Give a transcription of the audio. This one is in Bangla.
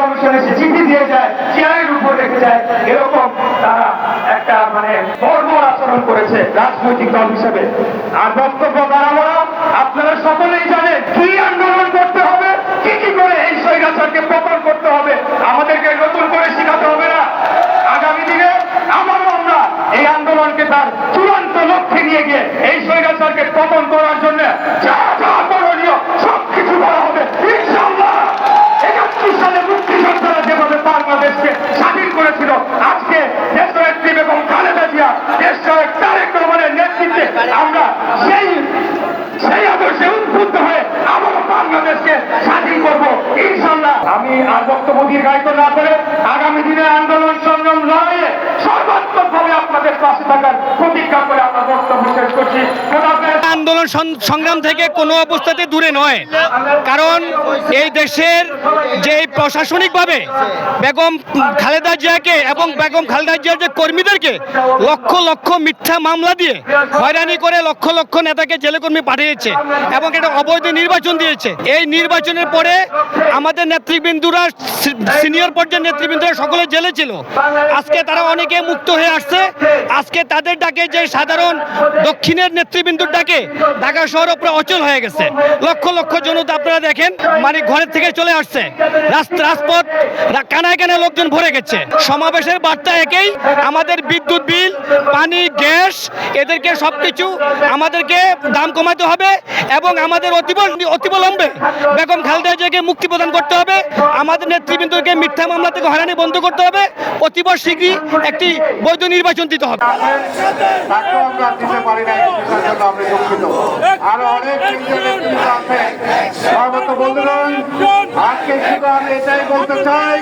কমিশনে সে চিঠি দিয়ে যায়, চেয়ারের উপর রেখে যায়। এরকম তারা একটা মানে বর্বর আচরণ করেছে রাজনৈতিক দল হিসেবে। আর বক্তব্য বাড়াবো আপনারা সকলেই জানেন কি আন্দোলন করতে হবে, কি কি করে এই স্বৈরাচারকে পতন করতে হবে, আমাদেরকে নতুন করে শেখাতে হবে না। আগামী দিনে আমারও আমরা এই আন্দোলনকে তার চূড়ান্ত লক্ষ্যে নিয়ে গিয়ে এই স্বৈরাচারকে পতন করার জন্য যা যা করণীয় সব কিছু করা হবে ইনশাআল্লাহ একাত্তর সালে মুক্তি যোদ্ধারা যেভাবে বাংলাদেশকে স্বাধীন করেছিল আজকে দেশনেত্রী এবং খালেদা জিয়া দেশ নায়ক তারেক রহমানের নেতৃত্বে আমরা সেই সেই আদর্শে উদ্বুদ্ধ হয়ে আবারও স্বাধীন করব ইনশাল্লাহ। আমি আর বক্তব্য দীর্ঘায়িত না করে আগামী দিনে আন্দোলন সংগ্রাম লড়াইয়ে সর্বাত্মক ভাবে আপনাদের পাশে থাকার প্রতিজ্ঞা করে আমার বক্তব্য শেষ করছি খোদা হাফেজ। আন্দোলন সংগ্রাম থেকে কোনো অবস্থাতে দূরে নয়। কারণ এই দেশের যে প্রশাসনিকভাবে বেগম খালেদা জিয়াকে এবং বেগম খালেদা জিয়ার যে কর্মীদেরকে লক্ষ লক্ষ মিথ্যা মামলা দিয়ে হয়রানি করে লক্ষ লক্ষ নেতাকে জেলে কর্মী পাঠিয়েছে এবং একটা অবৈধ নির্বাচন দিয়েছে। এই নির্বাচনের পরে আমাদের নেতৃবৃন্দুরা সিনিয়র পর্যায়ের নেতৃবৃন্দুরা সকলে জেলে ছিল। আজকে তারা অনেকে মুক্ত হয়ে আসছে। আজকে তাদের ডাকে যে সাধারণ দক্ষিণের নেতৃবৃন্দুর ডাকে ঢাকা শহর উপরে অচল হয়ে গেছে। লক্ষ লক্ষ জনতা আপনারা দেখেন মানে ঘরের থেকে চলে আসছে। রাজপথ কানায় কানায় লোকজন ভরে গেছে। সমাবেশের বার্তা একেই, আমাদের বিদ্যুৎ বিল পানি, গ্যাস, এদেরকে সবকিছু আমাদেরকে দাম কমাতে হবে এবং আমাদের অতিব, অতিবলম্বে বেগম খালেদা জিয়াকে মুক্তি প্রদান করতে হবে। আমাদের নেতৃবৃন্দকে মিথ্যা মামলা থেকে হয়রানি বন্ধ করতে হবে। অতিব শীঘ্রই একটি বৈধ নির্বাচন দিতে হবে। আজকে শুধু আমি এটাই বলতে চাই।